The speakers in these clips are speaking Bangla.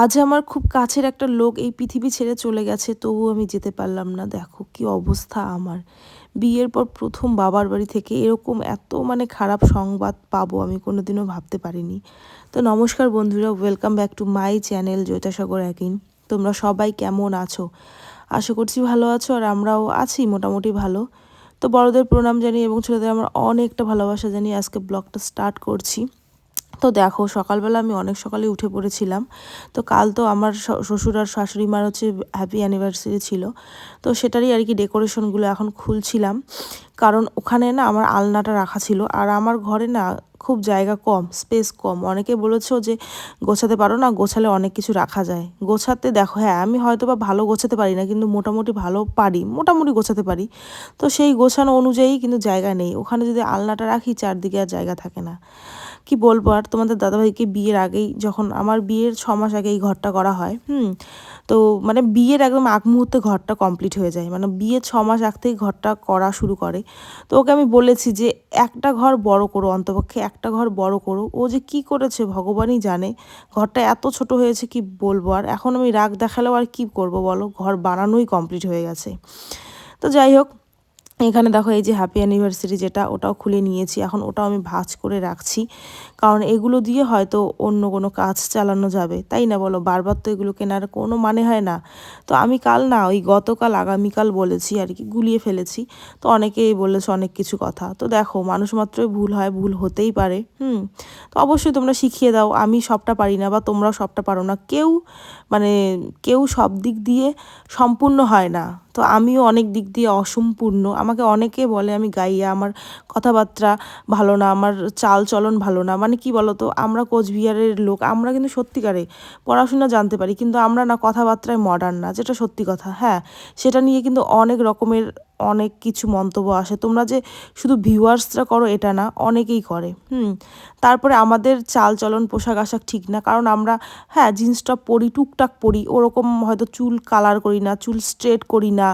আজ আমার খুব কাছের একটা লোক এই পৃথিবী ছেড়ে চলে গেছে, তবুও আমি যেতে পারলাম না। দেখো কি অবস্থা আমার। বিয়ের পর প্রথম বাবার বাড়ি থেকে এরকম এত মানে খারাপ সংবাদ পাবো আমি কোনোদিনও ভাবতে পারিনি। তো নমস্কার বন্ধুরা welcome back to my channel জয়তাসাগর একিন তোমরা সবাই কেমন আছো? আশা করছি ভালো আছো আর আমরাও আছি মোটামুটি ভালো। তো বড়দের প্রণাম জানিয়ে এবং ছোটদের আমার অনেকটা ভালোবাসা জানিয়ে আজকে ব্লগটা স্টার্ট করছি। তো দেখো, সকালবেলা আমি অনেক সকালে উঠে পড়েছিলাম। তো কাল তো আমার শ্বশুর আর শাশুড়ি মার হচ্ছে হ্যাপি অ্যানিভার্সারি ছিল। তো সেটারই আর কি ডেকোরেশনগুলো এখন খুলছিলাম। কারণ ওখানে না আমার আলনাটা রাখা ছিল। আর আমার ঘরে না খুব জায়গা কম স্পেস কম। অনেকে বলেছ যে গোছাতে পারো না, গোছালে অনেক কিছু রাখা যায়। গোছাতে দেখো হ্যাঁ আমি হয়তো বা ভালো গোছাতে পারি না, কিন্তু মোটামুটি ভালো পারি, মোটামুটি গোছাতে পারি। তো সেই গোছানো অনুযায়ী কিন্তু জায়গা নেই। ওখানে যদি আলনাটা রাখি, চারদিকে আর জায়গা থাকে না। কি বলব? আর তোমাদের দাদাভাইকে বিয়ের আগেই যখন আমার বিয়ের ছ মাস আগে এই ঘরটা করা হয়, হুম? তো মানে বিয়ের একদম আগ মুহূর্তে ঘরটা কমপ্লিট হয়ে যায়। মানে বিয়ের ছ মাস আগ থেকেই ঘরটা করা শুরু করে। তো ওকে আমি বলেছি যে, একটা ঘর বড় করো অন্তপক্ষে, একটা ঘর বড় করো। ও যে কি করেছে ভগবানই জানে। ঘরটা এত ছোট হয়েছে কি বলব? আর এখন আমি রাগ দেখালেও আর কি করব বলো? ঘর বানানোই কমপ্লিট হয়ে গেছে। তো যাই হোক এখানে দেখো এই যে হ্যাপি অ্যানিভার্সারি যেটা, ওটাও খুলে নিয়েছি। এখন ওটাও আমি ভাজ করে রাখছি। কারণ এগুলো দিয়ে হয়তো অন্য কোনো কাজ চালানো যাবে। তাই না বলো? বারবার তো এগুলো কেনার কোনো মানে হয় না। তো আমি কাল না, ওই গতকাল, আগামীকাল বলেছি আর কি, গুলিয়ে ফেলেছি। তো অনেকেই বলেছে অনেক কিছু কথা। তো দেখো, মানুষ মাত্রই ভুল হয়, ভুল হতেই পারে। হুম? তো অবশ্যই তোমরা শিখিয়ে দাও, আমি সবটা পারি না বা তোমরাও সবটা পারো না। কেউ মানে কেউ সব দিক দিয়ে সম্পূর্ণ হয় না। তো আমিও অনেক দিক দিয়ে অসম্পূর্ণ। আমাকে অনেকে বলে, আমি গাইয়া, আমার কথাবার্তা ভালো না, আমার চাল চলন ভালো না। মানে কি তো আমরা কোচবিহারের লোক, আমরা কিন্তু সত্যিকারে পড়াশোনা জানতে পারি, কিন্তু আমরা না কথাবার্তায় মডার্ন না, যেটা সত্যি কথা। হ্যাঁ সেটা নিয়ে কিন্তু অনেক রকমের অনেক কিছু মন্তব্য আসে। তোমরা যে শুধু ভিউয়ার্সরা করো, এটা না, অনেকেই করে। হুম, তারপরে আমাদের চাল চলন পোশাক আশাক ঠিক না, কারণ আমরা হ্যাঁ জিন্স টপ পরি, টুকটাক পরি, ওরকম হয়তো চুল কালার করি না, চুল স্ট্রেট করি না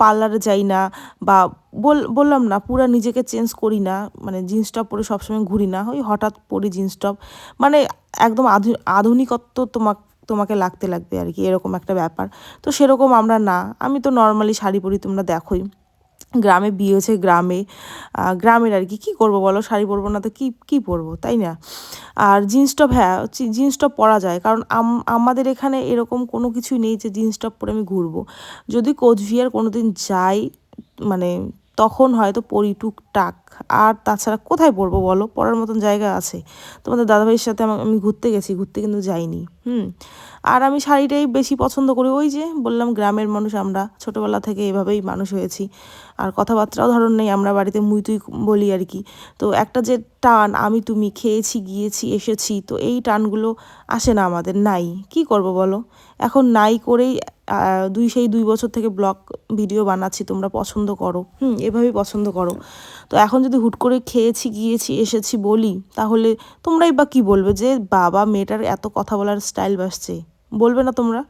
পার্লারে যাই না, বা বল, বললাম না, পুরা নিজেকে চেঞ্জ করি না মানে জিন্স টপ পরে সবসময় ঘুরি না, ওই হঠাৎ পরি জিন্স টপ মানে একদম আধুনিকত্ব তোমাকে তোমাকে লাগতে লাগবে আর কি, এরকম একটা ব্যাপার। তো সেরকম আমরা না, আমি তো নর্মালি শাড়ি পরি, তোমরা দেখোই। গ্রামে বিয়ে হয়েছে, গ্রামে গ্রামের আর কি, কী করব বলো? শাড়ি পরবো না তো কী কী পরবো, তাই না? আর জিন্স টপ হ্যাঁ জিন্স টপ পরা যায়, কারণ আমাদের এখানে এরকম কোনো কিছুই নেই যে জিন্স টপ পরে আমি ঘুরবো। যদি কোচবিহার কোনো দিন যাই মানে তখন হয়তো পরি টুকটাক। আর তাছাড়া কোথায় পড়ব বলো? পড়ার মতন জায়গা আছে। তোমাদের দাদাভাইয়ের সাথে আমি ঘুরতে গেছি, ঘুরতে কিন্তু যাইনি। হুম। আর আমি শাড়িটাই বেশি পছন্দ করি ওই যে, বললাম গ্রামের মানুষ আমরা, ছোটোবেলা থেকে এভাবেই মানুষ হয়েছি। আর কথাবার্তাও ধরন নেই, আমরা বাড়িতে মুই তুই বলি আর কি। তো একটা যে টান, আমি তুমি খেয়েছি, গিয়েছি, এসেছি, তো এই টানগুলো আসে না আমাদের, নাই। কি করব বলো? এখন নাই করেই দুই সেই দুই বছর থেকে ব্লগ ভিডিও বানাচ্ছি, তোমরা পছন্দ করো। হুম, এভাবেই পছন্দ করো। তো এখন যদি হুট করে খেয়েছি, গিয়েছি, এসেছি বলি, তাহলে তোমরাই বা কি বলবে যে বাবা মেয়েটার এত কথা বলার স্টাইল বাসছে? বলবে না তোমরা?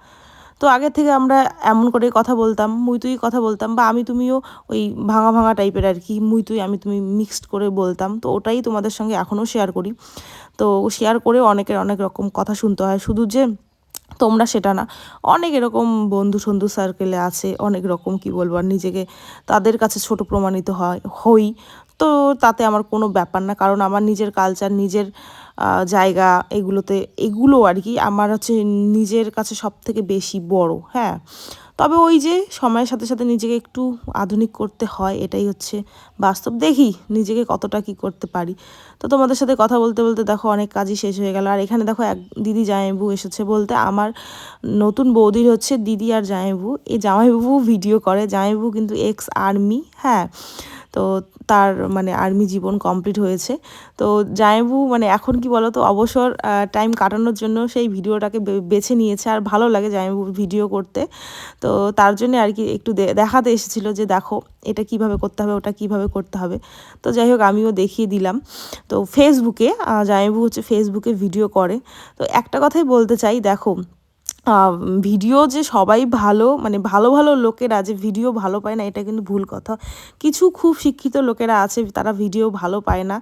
তো আগে থেকে আমরা এমন করে কথা বলতাম, মুই তুই কথা বলতাম, বা আমি তুমিও ওই ভাঙা ভাঙা টাইপের আর কি, মুই তুই, আমি তুমি মিক্সড করে বলতাম। তো ওটাই তোমাদের সঙ্গে এখনও শেয়ার করি। তো শেয়ার করে অনেকের অনেক রকম কথা শুনতে হয়। শুধু যে তোমরা সেটা না। অনেক এরকম বন্ধু সন্ধু সার্কেলে আছে, অনেক রকম কি বলব, আর নিজেকে তাদের কাছে ছোট প্রমাণিত হয়, হই। তো তাতে আমার কোনো ব্যাপার না, কারণ আমার নিজের কালচার নিজের জায়গা এগুলোতে, এগুলো আর কি আমার হচ্ছে নিজের কাছে সব থেকে বেশি বড় হ্যাঁ। তবে ওই যে সময়ের সাথে সাথে নিজেকে একটু আধুনিক করতে হয়, এটাই হচ্ছে বাস্তব। দেখি নিজেকে কতটা কি করতে পারি। তো তোমাদের সাথে কথা বলতে বলতে দেখো অনেক কাজই শেষ হয়ে গেল। আর এখানে দেখো এক দিদি জামাইবু এসেছে বলতে আমার নতুন বৌদির হচ্ছে দিদি আর জামাইবু এই জামাইবু ভিডিও করে জামাইবু কিন্তু এক্স আর্মি হ্যাঁ। তো তার মানে আর্মি জীবন কমপ্লিট হয়েছে। তো জায়বু মানে এখন কি বলতো, অবসর টাইম কাটানোর জন্য সেই ভিডিওটাকে বেছে নিয়েছে আর ভালো লাগে জায়বুর ভিডিও করতে। তো তার জন্য আর কি একটু দেখাতে এসেছিল যে দেখো, এটা কীভাবে করতে হবে, ওটা কীভাবে করতে হবে। তো যাই হোক, আমিও দেখিয়ে দিলাম। তো ফেসবুকে জায়বু হচ্ছে ফেসবুকে ভিডিও করে। তো একটা কথাই বলতে চাই, দেখো ভিডিও যে সবাই ভালো মানে ভালো ভালো লোকেরা যে ভিডিও ভালো পায় না, এটা কিন্তু ভুল কথা। কিছু খুব শিক্ষিত লোকেরা আছে, তারা ভিডিও ভালো পায় না।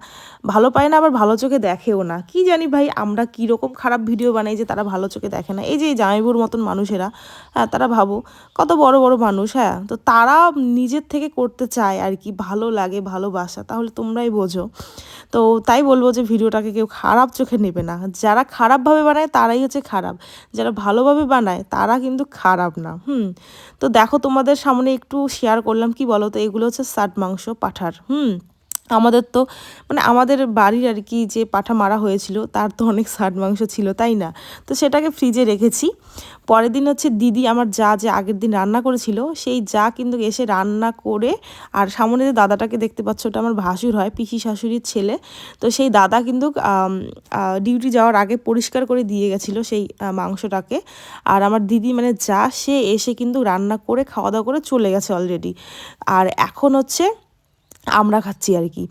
ভালো পায় না, আবার ভালো চোখে দেখেও না। কি জানি ভাই, আমরা কীরকম খারাপ ভিডিও বানাই যে তারা ভালো চোখে দেখে না। এই যে জামাইবুর মতন মানুষেরা হ্যাঁ তারা ভাবো কত বড় বড় মানুষ হ্যাঁ। তো তারা নিজের থেকে করতে চায় আর কি, ভালো লাগে, ভালোবাসা, তাহলে তোমরাই বোঝো। তো তাই বলব যে, ভিডিওটাকে কেউ খারাপ চোখে নেবে না। যারা খারাপভাবে বানায়, তারাই হচ্ছে খারাপ। যারা ভালোভাবে বানায়, তারা কিন্তু খারাপ না। হুম, তো দেখো তোমাদের সামনে একটু শেয়ার করলাম, কি বলো তো এগুলো হচ্ছে সাট মাংস পাঠার। হুম আমাদের তো মানে আমাদের বাড়ির আর কি যে পাঠা মারা হয়েছিল, তার তো অনেক সাট মাংস ছিল, তাই না? তো সেটাকে ফ্রিজে রেখেছি। পরের দিন হচ্ছে দিদি আমার যা যে আগের দিন রান্না করেছিল, সেই যা কিন্তু এসে রান্না করে, আর সামনে যে দাদাটাকে দেখতে পাচ্ছ, ওটা আমার ভাসুর হয়, পিসি শাশুড়ির ছেলে। তো সেই দাদা কিন্তু ডিউটি যাওয়ার আগে পরিষ্কার করে দিয়ে গেছিল সেই মাংসটাকে। আর আমার দিদি মানে যা সে এসে কিন্তু রান্না করে, খাওয়া দাওয়া করে চলে গেছে অলরেডি আর এখন হচ্ছে আমরা খাচ্ছি আর কি।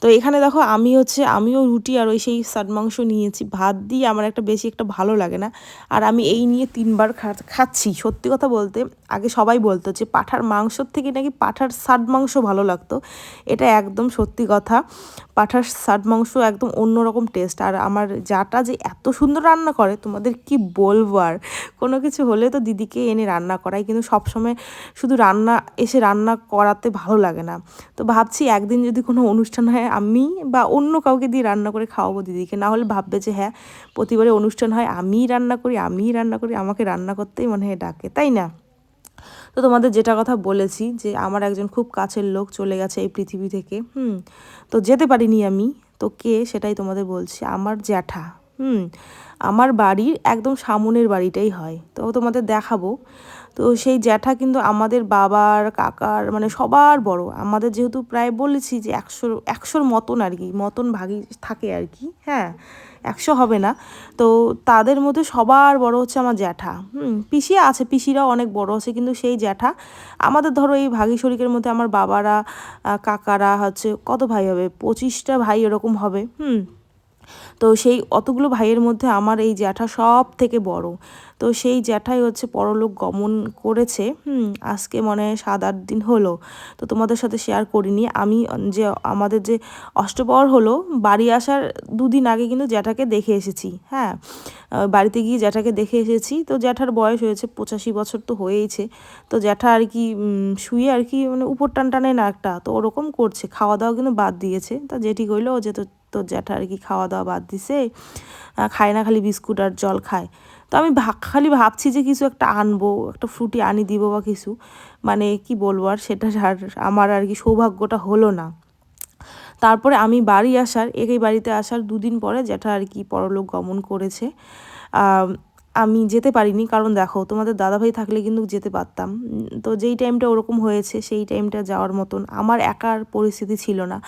তো এখানে দেখো আমি হচ্ছে, আমিও রুটি আর ওই সেই সাট মাংস নিয়েছি। ভাত দিয়ে আমার একটা বেশি একটা ভালো লাগে না। আর আমি এই নিয়ে তিনবার খাচ্ছি। সত্যি কথা বলতে, আগে সবাই বলতো যে পাঠার মাংসর থেকে নাকি পাঠার সাট মাংস ভালো লাগতো। এটা একদম সত্যি কথা। পাঠার সাট মাংস একদম অন্যরকম টেস্ট আর আমার যাটা যে এত সুন্দর রান্না করে, তোমাদের কি বলব আর? কোনো কিছু হলে তো দিদিকে এনে রান্না করাই। কিন্তু সবসময় শুধু রান্না, এসে রান্না করাতে ভালো লাগে না। তো ভাবছি একদিন যদি কোনো অনুষ্ঠান হয়, আমি বা অন্য কাউকে দিয়ে রান্না করে খাওয়াবো দিদিকে। না হলে ভাববে যে হ্যাঁ প্রতিবারে অনুষ্ঠান হয়, আমিই রান্না করি, আমিই রান্না করি, আমাকে রান্না করতেই মনে হয় ডাকে। তাই না? তো তোমাদের যেটা কথা বলেছি, যে আমার একজন খুব কাছের লোক চলে গেছে এই পৃথিবী থেকে, হুম, তো যেতে পারিনি আমি। তো কে সেটাই তোমাদের বলছি, আমার জ্যাঠা, হুম, আমার বাড়ির একদম সামনের বাড়িটাই হয়। তো তোমাদের দেখাবো। তো সেই জ্যাঠা কিন্তু আমাদের বাবার, কাকার মানে সবার বড়। আমাদের যেহেতু প্রায় বলেছি যে একশোর একশোর মতন আর কি, মতন ভাগই থাকে আর কি হ্যাঁ একশো হবে না। তো তাদের মধ্যে সবার বড় হচ্ছে আমার জ্যাঠা। হুম, পিসি আছে, পিসিরাও অনেক বড় আছে, কিন্তু সেই জ্যাঠা, আমাদের ধরো এই ভাগি শরিকের মধ্যে আমার বাবারা কাকারা হচ্ছে, কত ভাই হবে? পঁচিশটা ভাই এরকম হবে। হুম তো সেই অতগুলো ভাইয়ের মধ্যে আমার এই জ্যাঠা সব থেকে বড়। তো সেই জ্যাঠাই হচ্ছে পরলোক গমন করেছে আজকে মনে হয় সাত আট দিন হলো। তো তোমাদের সাথে শেয়ার করিনি। আমি যে আমাদের যে অষ্টপহর হলো, বাড়ি আসার দুদিন আগে কিন্তু জ্যাঠাকে দেখে এসেছি হ্যাঁ। বাড়িতে গিয়ে জ্যাঠাকে দেখে এসেছি। তো জ্যাঠার বয়স হয়েছে পঁচাশি বছর তো হয়েইছে। তো জ্যাঠা আর কি শুয়ে আর কি মানে উপর টান টানে না একটা, তো ওরকম করছে। খাওয়া দাওয়া কিন্তু বাদ দিয়েছে। তা যেটি কইলো ও যে তো জ্যাঠা আর কি খাওয়া দাওয়া বাদ দিছে। খায় না, খালি বিস্কুট আর জল খায়। তো আমি খালি ভাবছি যে কিছু একটা আনব, একটা ফ্রুটি আনি দিব বা কিছু। মানে কি বলব আর সেটা আর আমার আর কি সৌভাগ্যটা হলো না। তারপরে আমি বাড়ি আসার, একই বাড়িতে আসার দুদিন পরে জ্যাঠা আর কি পরলোক গমন করেছে। আমি যেতে পারিনি। কারণ দেখো, তোমাদের দাদাভাই থাকলে কিন্তু যেতে পারতাম। তো যেই টাইমটা ওরকম হয়েছে, সেই টাইমটা যাওয়ার মতন আমার একার পরিস্থিতি ছিল না।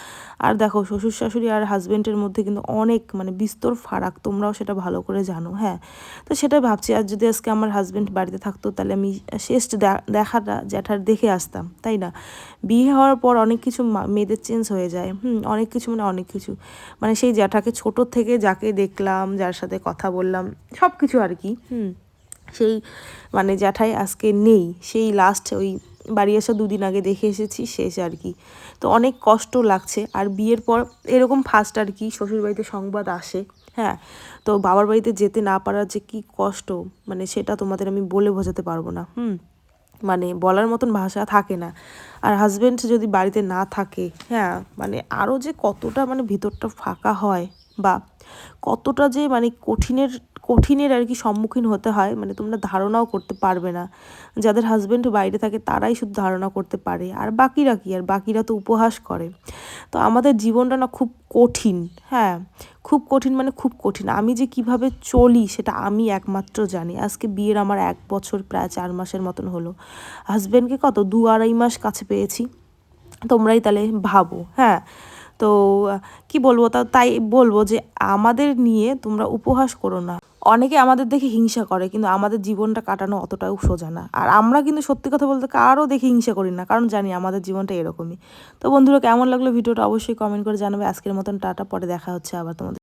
আর দেখো শ্বশুর শাশুড়ি আর হাজব্যান্ডের মধ্যে কিন্তু অনেক মানে বিস্তর ফারাক, তোমরাও সেটা ভালো করে জানো হ্যাঁ। তো সেটাই ভাবছি, আর যদি আজকে আমার হাজব্যান্ড বাড়িতে থাকতো, তাহলে আমি শেষ দেখাটা, জ্যাঠার দেখে আসতাম, তাই না? বিয়ে হওয়ার পর অনেক কিছু মেয়েদের চেঞ্জ হয়ে যায়, হুম, অনেক কিছু মানে অনেক কিছু। মানে সেই জ্যাঠাকে ছোটোর থেকে যাকে দেখলাম, যার সাথে কথা বললাম সব কিছু আর কি। হুম। সেই মানে জ্যাঠাই আজকে নেই। সেই লাস্ট ওই বাড়ি আসা দুদিন আগে দেখে এসেছি, শেষ আর কি। তো অনেক কষ্ট লাগছে। আর বিয়ের পর এরকম ফার্স্ট আর কি শ্বশুরবাড়িতে সংবাদ আসে হ্যাঁ। তো বাবার বাড়িতে যেতে না পারার যে কি কষ্ট মানে সেটা তোমাদের আমি বলে বোঝাতে পারব না, হুম। মানে বলার মতন ভাষা থাকে না। আর হাজব্যান্ড যদি বাড়িতে না থাকে হ্যাঁ মানে আরও যে কতটা মানে ভিতরটা ফাঁকা হয় বা কতটা যে মানে কঠিনের কঠিনের আর কি সম্মুখীন হতে হয় মানে তোমরা ধারণাও করতে পারবে না। যাদের হাজব্যান্ড বাইরে থাকে, তারাই শুধু ধারণা করতে পারে। আর বাকিরা কি? আর বাকিরা তো উপহাস করে। তো আমাদের জীবনটা না খুব কঠিন হ্যাঁ? খুব কঠিন মানে খুব কঠিন। আমি যে কীভাবে চলি সেটা আমি একমাত্র জানি। আজকে বিয়ের আমার এক বছর, প্রায় চার মাসের মতন হলো। হাজব্যান্ডকে কত? দু আড়াই মাস কাছে পেয়েছি। তোমরাই তাহলে ভাবো হ্যাঁ? তো কি বলব? তা, তাই বলব যে আমাদের নিয়ে তোমরা উপহাস করো না। অনেকে আমাদের দেখে হিংসা করে, কিন্তু আমাদের জীবনটা কাটানো অতটাও সোজা না। আর আমরা কিন্তু সত্যি কথা বলতে কারও দেখে হিংসা করি না, কারণ জানি আমাদের জীবনটা এরকমই। তো বন্ধুরা, কেমন লাগল ভিডিওটা অবশ্যই কমেন্ট করে জানাবে। আজকের মতন টাটা, পরে দেখা হচ্ছে আবার তোমাদের।